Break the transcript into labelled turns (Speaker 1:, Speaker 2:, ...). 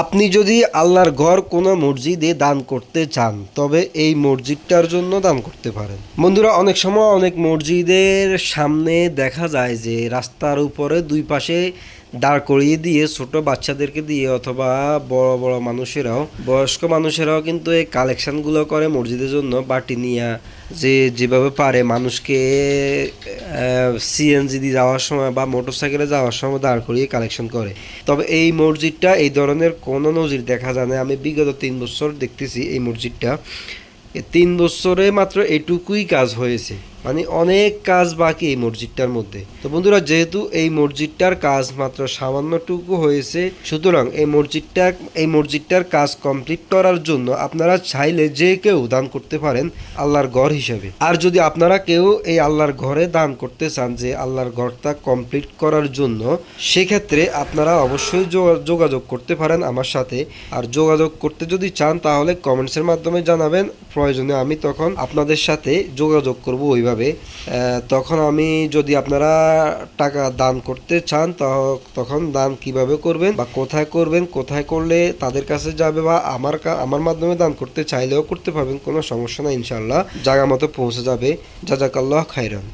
Speaker 1: আপনি যদি আল্লাহর ঘর কোনো মসজিদে দান করতে চান, তবে এই মসজিদটার জন্য দান করতে পারেন। বন্ধুরা, অনেক সময় অনেক মসজিদের সামনে দেখা যায় যে রাস্তার উপরে দুই পাশে দাঁড় করিয়ে দিয়ে ছোট বাচ্চাদেরকে দিয়ে অথবা বড় বড় মানুষেরাও, বয়স্ক মানুষেরাও কিন্তু এই কালেকশনগুলো করে মসজিদের জন্য বাটি নিয়ে যে যেভাবে পারে মানুষকে সিএনজি দিয়ে যাওয়ার সময় বা মোটরসাইকেলে যাওয়ার সময় দাঁড় করিয়ে কালেকশন করে। তবে এই মসজিদটা, এই ধরনের কোনো নজির দেখা যায় না। আমি বিগত তিন বছর দেখতেছি এই মসজিদটা। তিন বছরে মাত্র এটুকুই কাজ হয়েছে। মানে অনেক কাজ বাকি এই মসজিদটার মধ্যে। তো বন্ধুরা, যেহেতু এই মসজিদটার কাজ মাত্র সামান্যটুকু হয়েছে, সুতরাং এই মসজিদটা, এই মসজিদটার কাজ কমপ্লিট করার জন্য আপনারা চাইলে যে কেউ দান করতে পারেন আল্লাহর ঘর হিসেবে। আর যদি আপনারা কেউ এই আল্লাহর ঘরে দান করতে চান যে আল্লাহর ঘরটা কমপ্লিট করার জন্য, সেক্ষেত্রে আপনারা অবশ্যই যোগাযোগ করতে পারেন আমার সাথে। আর যোগাযোগ করতে যদি চান, তাহলে কমেন্টসের মাধ্যমে জানাবেন। প্রয়োজনে আমি তখন আপনাদের সাথে যোগাযোগ করব ওইভাবে। আহ, তখন আমি যদি আপনারা টাকা দান করতে চান তখন দান কীভাবে করবেন বা কোথায় করবেন কোথায় করলে তাদের কাছে যাবে বা আমার আমার মাধ্যমে দান করতে চাইলেও করতে পারবেন কোনো সমস্যা নাই ইনশাল্লাহ জায়গা মতো পৌঁছে যাবে। জাজাকাল্লাহ খাইরান